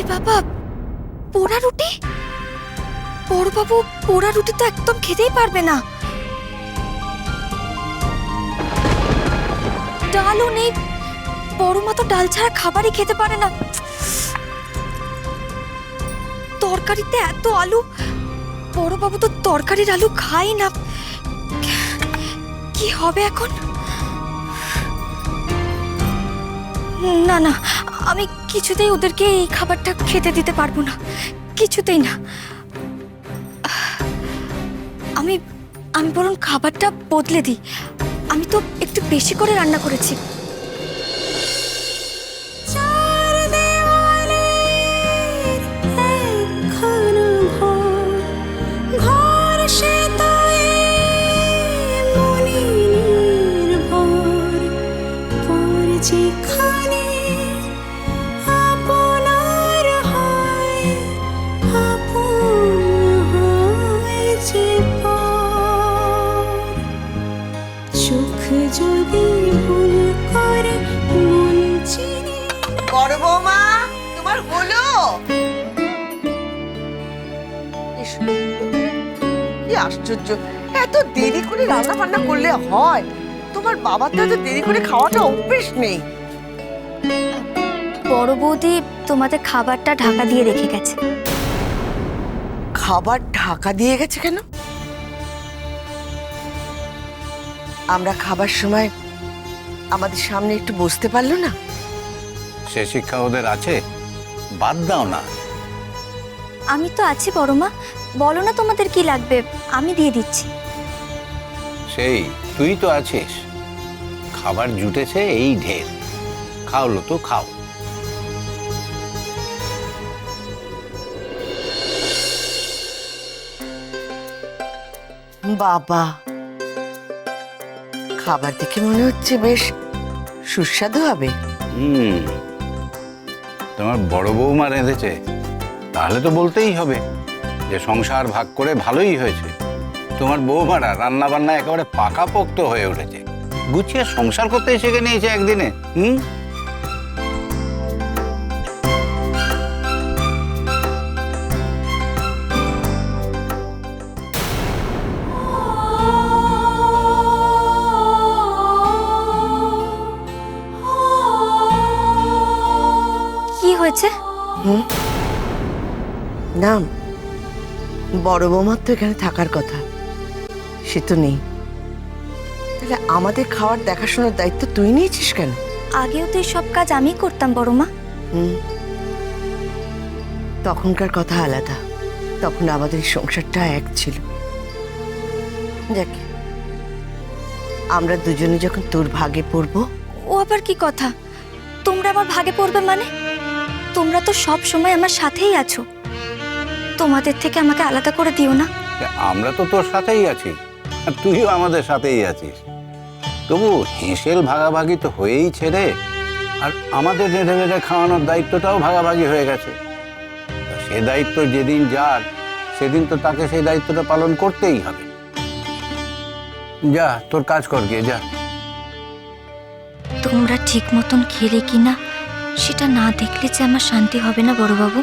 এ বাবা, পোড়া রুটি? বড়বাবু, পোড়া রুটি তো একদম খেতেই পারবে না। ডালও নেই। বড় মা তো ডাল ছাড়া খাবারই খেতে পারে না। তরকারিতে এত আলু, বড়বাবু তো তরকারির আলু খাই না। কি হবে এখন? না না, আমি কিছুতেই ওদেরকে এই খাবারটা খেতে দিতে পারব না। কিছুতেই না। আমি আমি বরং খাবারটা বদলে দিই। আমি তো একটু বেশি করে রান্না করেছি। যেখানে আপনার। যদি ভুল করে তোমার হলো। কি আশ্চর্য, এত দেরি করে রান্না বান্না করলে হয়? তোমার বাবার তো দেরি করে খাওয়াটা অভ্যেস নেই। বড় বৌদি তোমাদের খাবারটা ঢাকা দিয়ে রেখে গেছে। খাবার ঢাকা দিয়ে গেছে কেন? আমরা খাবার সময় আমাদের সামনে একটু বসতে পারল না? সে শিক্ষা ওদের আছে? বাদ দাও না। আমি তো আছি বড় মা বলো না তোমাদের কি লাগবে আমি দিয়ে দিচ্ছি। সেই তুই তো আছিস। খাবার জুটেছে এই ঢের। খাও তো খাও। বাবা খাবার দেখে মনে হচ্ছে বেশ সুস্বাদু হবে। হুম তোমার বড় বৌমা রেঁধেছে। তাহলে তো বলতেই হবে যে সংসার ভাগ করে ভালোই হয়েছে। তোমার বৌমারা রান্না বান্না একেবারে পাকাপোক্ত হয়ে উঠেছে। গুছিয়ে সংসার করতে শিখে নিয়েছে একদিনে হুম? কি হয়েছে? হুম? না বড় বৌমার তো এখানে থাকার কথা। সে তো নেই। তাহলে আমাদের খাওয়ার দেখাশোনার দায়িত্ব তুই নিয়েছিস কেন? আগেও তো এই সব কাজ আমি করতাম বড় মা। হুম। তখনকার কথা আলাদা। তখন আমাদের এই সংসারটা এক ছিল। যাক আমরা দুজনে যখন তোর ভাগে পড়ব। ও আবার কি কথা? তোমরা আমার ভাগে পড়বে মানে? তোমরা তো সব সময় আমার সাথেই আছো। তোমাদের থেকে আমাকে আলাদা করে দিও না। আমরা তো তোর সাথেই আছি। তুইও আমাদের সাথেই আছিস। তবু হেঁসেল ভাগাভাগি তো হয়েই ছেড়ে, আর আমাদের রেঁধে রেঁধে খাওয়ানোর দায়িত্বটাও ভাগাভাগি হয়ে গেছে। সে দায়িত্ব যেদিন যার, সেদিন তো তাকে সেই দায়িত্বটা পালন করতেই হবে। যা, তোর কাজ কর গিয়ে, যা। তোমরা ঠিক মতন খেলে কিনা, সেটা না দেখলে যে আমার শান্তি হবে না বড়বাবু?